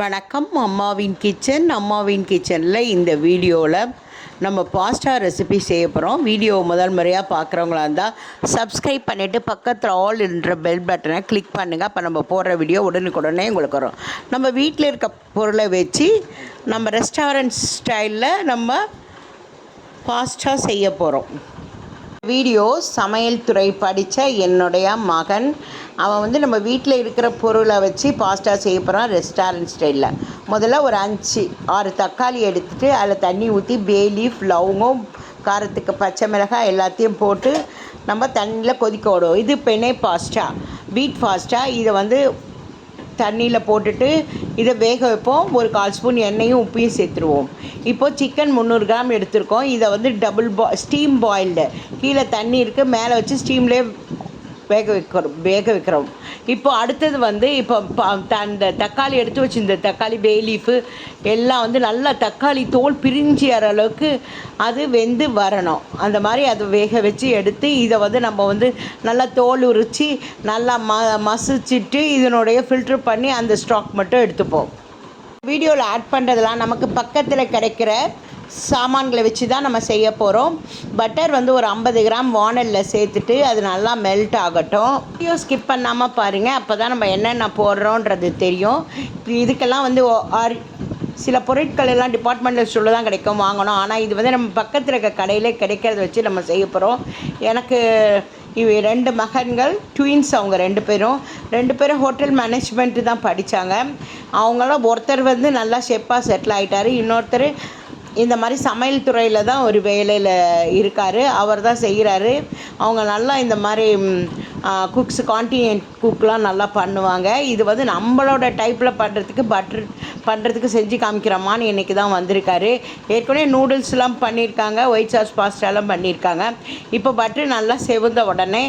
வணக்கம். அம்மாவின் கிச்சன் அம்மாவின் கிச்சனில் இந்த வீடியோவில் நம்ம பாஸ்டா ரெசிபி செய்ய போகிறோம் வீடியோ முதல் முறையாக பார்க்குறவங்களா இருந்தால் சப்ஸ்கிரைப் பண்ணிவிட்டு பக்கத்தில் ஆல் என்ற பெல் பட்டனை கிளிக் பண்ணுங்கள் அப்போ நம்ம போடுற வீடியோ உடனுக்குடனே உங்களுக்கு வரும். நம்ம வீட்டில் இருக்க பொருளை வச்சு நம்ம ரெஸ்டாரண்ட் ஸ்டைலில் நம்ம பாஸ்டா செய்ய போகிறோம் வீடியோ சமையல் துறை படித்த என்னுடைய மகன் அவன் வந்து நம்ம வீட்டில் இருக்கிற பொருளை வச்சு பாஸ்டா செய்ய போகிறான் ரெஸ்டாரண்ட் ஸ்டைலில் முதல்ல ஒரு அஞ்சு ஆறு தக்காளி எடுத்துகிட்டு அதில் தண்ணி ஊற்றி பேலீஃப் லவங்கம் காரத்துக்கு பச்சை மிளகாய் எல்லாத்தையும் போட்டு நம்ம தண்ணியில் கொதிக்க விடுவோம். இது பெனே பாஸ்டா பீட் பாஸ்டா இதை வந்து தண்ணியில் போட்டுட்டு இதை வேக வைப்போம். ஒரு கால் ஸ்பூன் எண்ணெயும் உப்பையும் சேர்த்துருவோம். இப்போது சிக்கன் முந்நூறு கிராம் எடுத்திருக்கோம். இதை வந்து டபுள் பா ஸ்டீம் பாயில்டு கீழே தண்ணி இருக்குது மேலே வச்சு ஸ்டீம்லேயே வேக வைக்கிறோம் வேக வைக்கிறோம். இப்போ அடுத்தது வந்து இப்போ த- அந்த தக்காளி எடுத்து வச்சிருந்த தக்காளி பே லீஃபு எல்லாம் வந்து நல்லா தக்காளி தோல் பிரிஞ்சு வர அளவுக்கு அது வெந்து வரணும். அந்த மாதிரி அதை வேக வச்சு எடுத்து இதை வந்து நம்ம வந்து நல்லா தோல் உரித்து நல்லா ம மசிச்சுட்டு இதனுடைய ஃபில்ட்ரு பண்ணி அந்த ஸ்டாக் மட்டும் எடுத்துப்போம். வீடியோவில் ஆட் பண்ணுறதெல்லாம் நமக்கு பக்கத்தில் கிடைக்கிற சாமான்களை வச்சு தான் நம்ம செய்ய போகிறோம் பட்டர் வந்து ஒரு ஐம்பது கிராம் வானலில் சேர்த்துட்டு அது நல்லா மெல்ட் ஆகட்டும். வீடியோ ஸ்கிப் பண்ணாமல் பாருங்கள் அப்போ தான் நம்ம என்னென்ன போடுறோன்றது தெரியும். இதுக்கெல்லாம் வந்து ஆர் சில பொருட்கள் எல்லாம் டிபார்ட்மெண்டல் ஸ்டோரில் தான் கிடைக்கும் வாங்கணும். ஆனால் இது வந்து நம்ம பக்கத்தில் இருக்க கடையிலே கிடைக்கிறத வச்சு நம்ம செய்ய போகிறோம் எனக்கு இவ ரெண்டு மகன்கள் ட்வின்ஸ் அவங்க ரெண்டு பேரும். ரெண்டு பேரும் ஹோட்டல் மேனேஜ்மெண்ட்டு தான் படித்தாங்க அவங்களாம் ஒருத்தர் வந்து நல்லா ஷெஃப்பாக செட்டில் ஆகிட்டாரு இன்னொருத்தர் இந்த மாதிரி சமையல் துறையில் தான் ஒரு வேலையில் இருக்கார். அவர் தான் செய்கிறாரு அவங்க நல்லா இந்த மாதிரி குக்ஸ் கான்டினென்ட் குக்லாம் நல்லா பண்ணுவாங்க. இது வந்து நம்மளோட டைப்பில் பண்ணுறதுக்கு பட்டர் பண்ணுறதுக்கு செஞ்சு காமிக்கிறோமான்னு இன்றைக்கி தான் வந்திருக்காரு. ஏற்கனவே நூடுல்ஸ்லாம் பண்ணியிருக்காங்க ஒயிட் சாஸ் பாஸ்டாலாம் பண்ணியிருக்காங்க. இப்போ பட்டர் நல்லா செவந்த உடனே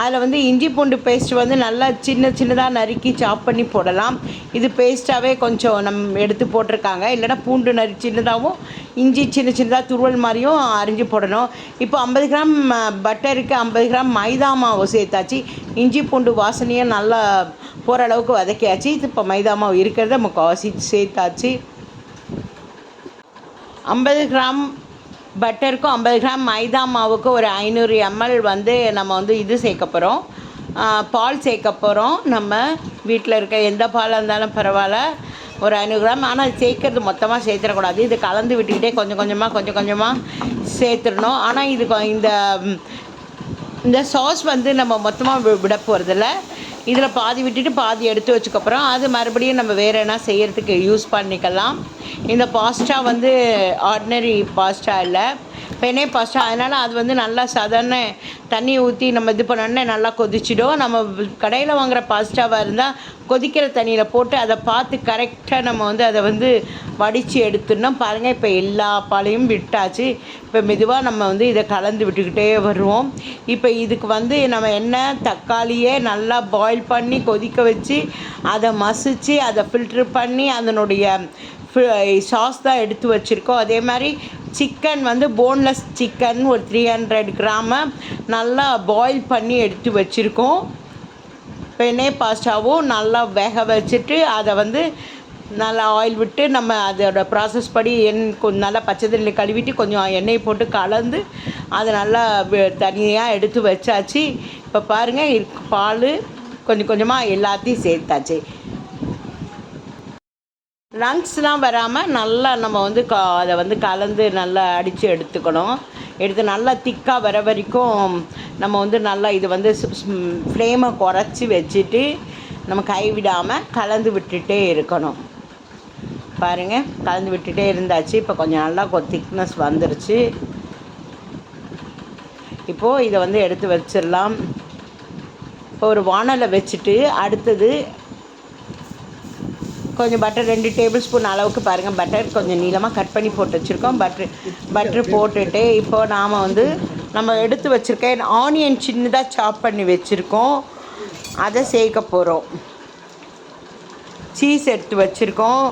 அதில் வந்து இஞ்சி பூண்டு பேஸ்ட் வந்து நல்லா சின்ன சின்னதாக நறுக்கி சாப் பண்ணி போடலாம். இது பேஸ்ட்டாகவே கொஞ்சம் நம் எடுத்து போட்டிருக்காங்க. இல்லைன்னா பூண்டு நறு சின்னதாகவும் இஞ்சி சின்ன சின்னதாக துருவல் மாதிரியும் அரிஞ்சு போடணும். இப்போ ஐம்பது கிராம் பட்டருக்கு ஐம்பது கிராம் மைதா மாவு சேர்த்தாச்சு. இஞ்சி பூண்டு வாசனையும் நல்லா ஓரளவுக்கு வதக்கியாச்சு. இது இப்போ மைதா மாவு இருக்கிறத முக்கால்வாசி சேர்த்தாச்சு. ஐம்பது கிராம் பட்டருக்கும் ஐம்பது கிராம் மைதா மாவுக்கும் ஒரு ஐநூறு எம்எல் வந்து நம்ம வந்து இது சேர்க்க போகிறோம் பால் சேர்க்க போகிறோம் நம்ம வீட்டில் இருக்க எந்த பாலாக இருந்தாலும் பரவாயில்ல. ஒரு ஐநூறு கிராம். ஆனால் சேர்க்கறது மொத்தமாக சேர்த்துடக்கூடாது. இது கலந்து விட்டுக்கிட்டே கொஞ்சம் கொஞ்சமாக கொஞ்சம் கொஞ்சமாக சேர்த்துடணும். ஆனால் இது இந்த இந்த சாஸ் வந்து நம்ம மொத்தமாக வி- விட போகிறதில்ல இதில் பாதி விட்டுட்டு பாதி எடுத்து வச்சுக்கப்புறம் அது மறுபடியும் நம்ம வேறு என்ன செய்கிறதுக்கு யூஸ் பண்ணிக்கலாம். இந்த பாஸ்டா வந்து ஆர்டினரி பாஸ்டா இல்லை. பெனே பாஸ்டா அதனால் அது வந்து நல்லா சாதாரண தண்ணி ஊற்றி நம்ம இது பண்ணோன்னே நல்லா கொதிச்சிடும். நம்ம கடையில் வாங்குகிற பாஸ்டாவாக இருந்தால் கொதிக்கிற தண்ணியில் போட்டு அதை பார்த்து கரெக்டாக நம்ம வந்து அதை வந்து வடித்து எடுத்துடணும். பாருங்கள் இப்போ எல்லா பாலையும் விட்டாச்சு. இப்போ மெதுவாக நம்ம வந்து இதை கலந்து விட்டுக்கிட்டே வருவோம். இப்போ இதுக்கு வந்து நம்ம என்ன தக்காளியே நல்லா பாயில் பண்ணி கொதிக்க வச்சு அதை மசிச்சு அதை ஃபில்ட்ரு பண்ணி அதனுடைய சாஸ் தான் எடுத்து வச்சுருக்கோம். அதே மாதிரி சிக்கன் வந்து போன்லெஸ் சிக்கன் ஒரு த்ரீ ஹண்ட்ரட் கிராமை நல்லா பாயில் பண்ணி எடுத்து வச்சுருக்கோம். பெனே பாஸ்டாவும் நல்லா வேக வச்சுட்டு அதை வந்து நல்லா ஆயில் விட்டு நம்ம அதோட ப்ராசஸ் படி எண் கொஞ்சம் நல்லா பச்சை தண்ணியில் கழுவிட்டு கொஞ்சம் எண்ணெய் போட்டு கலந்து அதை நல்லா தனியாக எடுத்து வச்சாச்சு. இப்போ பாருங்கள் பால் கொஞ்சம் கொஞ்சமாக எல்லாத்தையும் சேர்த்தாச்சு. லங்ஸ்லாம் வராமல் நல்லா நம்ம வந்து க அதை வந்து கலந்து நல்லா அடித்து எடுத்துக்கணும். எடுத்து நல்லா திக்காக வர வரைக்கும் நம்ம வந்து நல்லா இது வந்து ஃப்ளேமை குறைச்சி வச்சுட்டு நம்ம கைவிடாமல் கலந்து விட்டுட்டே இருக்கணும். பாருங்கள் கலந்து விட்டுட்டே இருந்தாச்சு. இப்போ கொஞ்சம் நல்லா திக்னஸ் வந்துருச்சு. இப்போது இதை வந்து எடுத்து வச்சிடலாம். இப்போ ஒரு வானலை வச்சுட்டு அடுத்தது கொஞ்சம் பட்டர் ரெண்டு டேபிள் ஸ்பூன் அளவுக்கு பாருங்கள் பட்டர் கொஞ்சம் நீளமாக கட் பண்ணி போட்டு வச்சுருக்கோம். பட்ரு பட்ரு போட்டுட்டு இப்போ நாம் வந்து நம்ம எடுத்து வச்சுருக்க ஆனியன் சின்னதாக சாப் பண்ணி வச்சுருக்கோம். அதை சேர்க்க போகிறோம் சீஸ் எடுத்து வச்சுருக்கோம்.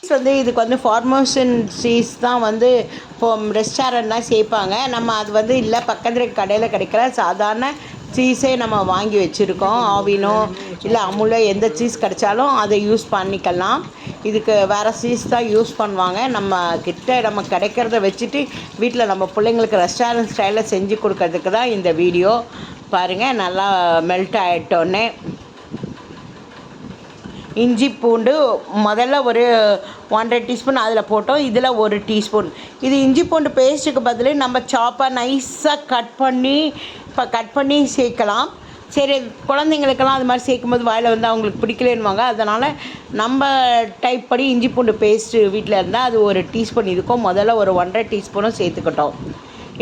சீஸ் வந்து இதுக்கு வந்து ஃபார்மோஷன் சீஸ் தான் வந்து இப்போ ரெஸ்டாரண்ட்லாம் சேர்ப்பாங்க. நம்ம அது வந்து இல்லை பக்கத்தில் கடையில் கிடைக்கிற சாதாரண சீஸே நம்ம வாங்கி வச்சுருக்கோம். ஆவினோ இல்லை அமுலோ எந்த சீஸ் கிடைச்சாலும் அதை யூஸ் பண்ணிக்கலாம். இதுக்கு வேறு சீஸ் தான் யூஸ் பண்ணுவாங்க. நம்ம கிட்ட நம்ம கிடைக்கிறத வச்சுட்டு வீட்டில் நம்ம பிள்ளைங்களுக்கு ரெஸ்டாரண்ட் ஸ்டைலில் செஞ்சு கொடுக்கறதுக்கு தான் இந்த வீடியோ. பாருங்கள் நல்லா மெல்ட் ஆகிட்டோன்னே இஞ்சி பூண்டு முதல்ல ஒரு ஒன்றரை டீஸ்பூன் அதில் போட்டோம். இதில் ஒரு டீஸ்பூன். இது இஞ்சி பூண்டு பேஸ்ட்டுக்கு பதில் நம்ம சாப்பாக நைஸாக கட் பண்ணி இப்போ கட் பண்ணி சேர்க்கலாம். சரி குழந்தைங்களுக்கெல்லாம் அது மாதிரி சேர்க்கும்போது வாயில் வந்து அவங்களுக்கு பிடிக்கலன்னுவாங்க. அதனால் நம்ம டைப் படி இஞ்சி பூண்டு பேஸ்ட்டு வீட்டில் இருந்தால் அது ஒரு டீஸ்பூன் இதுக்கும் முதல்ல ஒரு ஒன்றரை டீஸ்பூனும் சேர்த்துக்கிட்டோம்.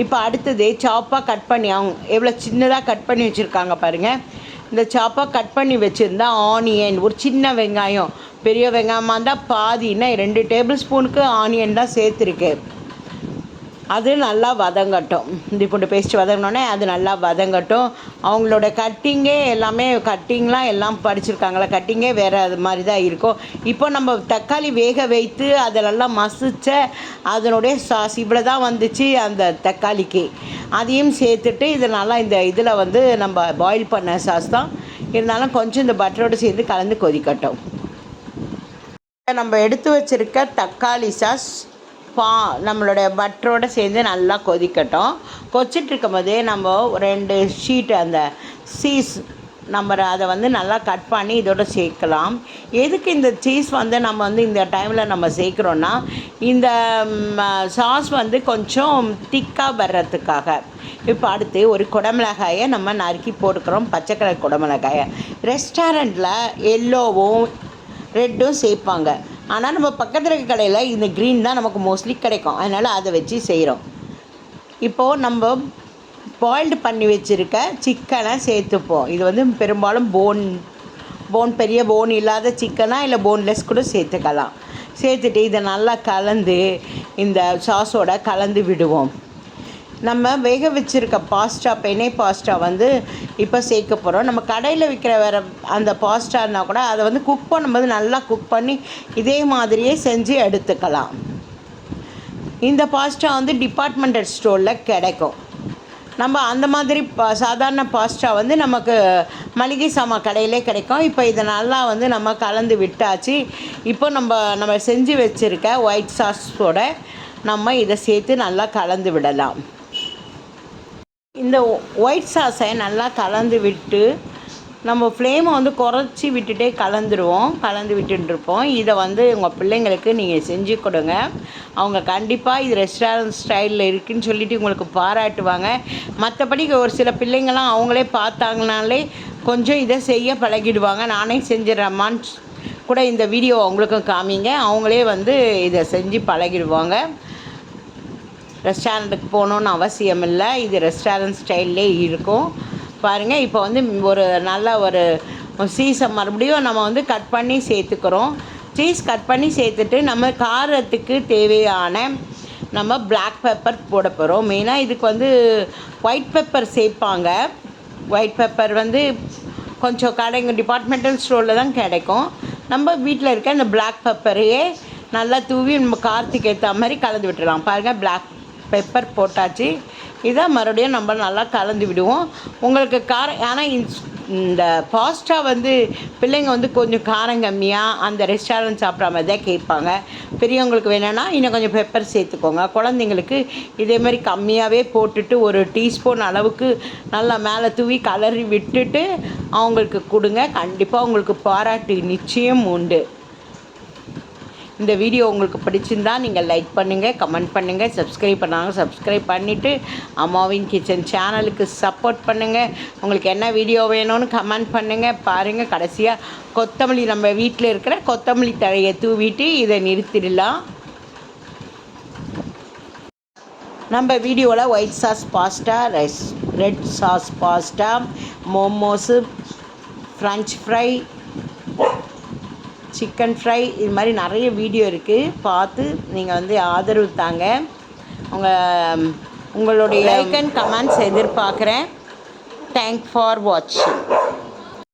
இப்போ அடுத்தது சாப்பாக கட் பண்ணி அவங்க எவ்வளோ சின்னதாக கட் பண்ணி வச்சுருக்காங்க பாருங்கள் இந்த சாப்பாக கட் பண்ணி வச்சுருந்தா ஆனியன் ஒரு சின்ன வெங்காயம் பெரிய வெங்காயமாக இருந்தால் பாதின்னா ரெண்டு டேபிள் ஸ்பூனுக்கு ஆனியன் தான் சேர்த்துருக்கு. அது நல்லா வதங்கட்டும். இஞ்சி பூண்டு பேஸ்ட் வதங்கினோடனே அது நல்லா வதங்கட்டும். அவங்களோட கட்டிங்கே எல்லாமே கட்டிங்லாம் எல்லாம் படிச்சிருக்காங்களா கட்டிங்கே வேறு அது மாதிரி தான் இருக்கும். இப்போ நம்ம தக்காளி வேக வைத்து அதெல்லாம் மசிச்ச அதனுடைய சாஸ் இவ்வளோ தான் வந்துச்சு அந்த தக்காளிக்கு. அதையும் சேர்த்துட்டு இது நல்லா இந்த இதில் வந்து நம்ம பாயில் பண்ண சாஸ் தான். இருந்தாலும் கொஞ்சம் இந்த பட்டரோடு சேர்ந்து கலந்து கொதிக்கட்டும். நம்ம எடுத்து வச்சுருக்க தக்காளி சாஸ் பா நம்மளுடைய பட்டரோடு சேர்ந்து நல்லா கொதிக்கட்டும். கொச்சிட்டு இருக்கும் போதே நம்ம ரெண்டு ஷீட் அந்த சீஸ் நம்ம அதை வந்து நல்லா கட் பண்ணி இதோட சேர்க்கலாம். எதுக்கு இந்த சீஸ் வந்து நம்ம வந்து இந்த டைமில் நம்ம சேர்க்குறோன்னா இந்த சாஸ் வந்து கொஞ்சம் திக்காக வர்றதுக்காக. இப்போ அடுத்து ஒரு குடமிளகாயை நம்ம நறுக்கி போட்டுக்கிறோம் பச்சை கலர் குடமிளகாயை. ரெஸ்டாரண்ட்டில் எல்லோவும் ரெட்டும் சேர்ப்பாங்க. ஆனால் நம்ம பக்கத்தில் இருக்க கடையில் இந்த க்ரீன் தான் நமக்கு மோஸ்ட்லி கிடைக்கும். அதனால் அதை வச்சு செய்கிறோம் இப்போது நம்ம பாயில்டு பண்ணி வச்சுருக்க சிக்கனை சேர்த்துப்போம். இது வந்து பெரும்பாலும் போன் போன் பெரிய போன் இல்லாத சிக்கனாக இல்லை போன்லெஸ் கூட சேர்த்துக்கலாம். சேர்த்துட்டு இதை நல்லா கலந்து இந்த சாஸோட கலந்து விடுவோம். நம்ம வேக வச்சுருக்க பாஸ்டா பெனே பாஸ்டா வந்து இப்போ சேர்க்க போகிறோம் நம்ம கடையில் விற்கிற வேறு அந்த பாஸ்டானா கூட அதை வந்து குக் பண்ணும்போது நல்லா குக் பண்ணி இதே மாதிரியே செஞ்சு எடுத்துக்கலாம். இந்த பாஸ்டா வந்து டிபார்ட்மெண்டல் ஸ்டோரில் கிடைக்கும். நம்ம அந்த மாதிரி பா சாதாரண பாஸ்டா வந்து நமக்கு மளிகை சாமான் கடையிலே கிடைக்கும். இப்போ இதை நல்லா வந்து நம்ம கலந்து விட்டாச்சு. இப்போ நம்ம நம்ம செஞ்சு வச்சுருக்க ஒயிட் சாஸோட நம்ம இதை சேர்த்து நல்லா கலந்து விடலாம். இந்த ஒயிட் சாஸை நல்லா கலந்து விட்டு நம்ம ஃப்ளேமை வந்து குறைச்சி விட்டுட்டே கலந்துருவோம். கலந்து விட்டுருப்போம் இதை வந்து உங்கள் பிள்ளைங்களுக்கு நீங்கள் செஞ்சு கொடுங்க. அவங்க கண்டிப்பாக இது ரெஸ்டாரண்ட் ஸ்டைலில் இருக்குதுன்னு சொல்லிட்டு உங்களுக்கு பாராட்டுவாங்க. மற்றபடி ஒரு சில பிள்ளைங்களாம் அவங்களே பார்த்தாங்கனாலே கொஞ்சம் இதை செய்ய பழகிடுவாங்க. நானே செஞ்சிடறேம்மான்னு கூட இந்த வீடியோ அவங்களுக்கும் காமிங்க. அவங்களே வந்து இதை செஞ்சு பழகிடுவாங்க. ரெஸ்டாரண்ட்டுக்கு போகணுன்னு அவசியம் இல்லை இது ரெஸ்டாரண்ட் ஸ்டைல்லே இருக்கும். பாருங்கள் இப்போ வந்து ஒரு நல்ல ஒரு சீஸை மறுபடியும் நம்ம வந்து கட் பண்ணி சேர்த்துக்கிறோம். சீஸ் கட் பண்ணி சேர்த்துட்டு நம்ம காரத்துக்கு தேவையான நம்ம பிளாக் பெப்பர் போட போகிறோம் மெயினாக இதுக்கு வந்து ஒயிட் பெப்பர் சேர்ப்பாங்க. ஒயிட் பெப்பர் வந்து கொஞ்சம் கடைங்க டிபார்ட்மெண்டல் ஸ்டோரில் தான் கிடைக்கும். நம்ம வீட்டில் இருக்க இந்த பிளாக் பெப்பரையே நல்லா தூவி நம்ம காரத்துக்கு ஏற்ற மாதிரி கலந்து விட்டுடலாம். பாருங்கள் பிளாக் பெப்பர் போட்டாச்சு. இதை மறுபடியும் நம்ம நல்லா கலந்து விடுவோம். உங்களுக்கு காரம் ஆனால் இந்த பாஸ்டா வந்து பிள்ளைங்க வந்து கொஞ்சம் காரம் கம்மியாக அந்த ரெஸ்டாரண்ட் சாப்பிட்ற மாதிரி தான் கேட்பாங்க. பெரியவங்களுக்கு வேணும்னா இன்னும் கொஞ்சம் பெப்பர் சேர்த்துக்கோங்க. குழந்தைங்களுக்கு இதே மாதிரி கம்மியாகவே போட்டுட்டு ஒரு டீஸ்பூன் அளவுக்கு நல்லா மேலே தூவி கலரி விட்டுட்டு அவங்களுக்கு கொடுங்க. கண்டிப்பாக உங்களுக்கு பாராட்டு நிச்சயம் உண்டு. இந்த வீடியோ உங்களுக்கு பிடிச்சிருந்தா நீங்கள் லைக் பண்ணுங்கள் கமெண்ட் பண்ணுங்கள் சப்ஸ்கிரைப் பண்ணாங்க சப்ஸ்கிரைப் பண்ணிவிட்டு அம்மாவின் கிச்சன் சேனலுக்கு சப்போர்ட் பண்ணுங்கள் உங்களுக்கு என்ன வீடியோ வேணும்னு கமெண்ட் பண்ணுங்கள் பாருங்கள் கடைசியாக கொத்தமல்லி நம்ம வீட்டில் இருக்கிற கொத்தமல்லி தழையை தூவிட்டு இதை நிறுத்திடலாம். நம்ம வீடியோவில் white sauce pasta rice red sauce pasta momos French fry chicken fry இது மாதிரி நிறைய வீடியோ இருக்குது பார்த்து நீங்கள் வந்து ஆதரவு தாங்க. உங்கள் உங்களுடைய லைக் அண்ட் கமெண்ட்ஸ் எதிர்பார்க்குறேன். தேங்க் ஃபார் வாட்சிங்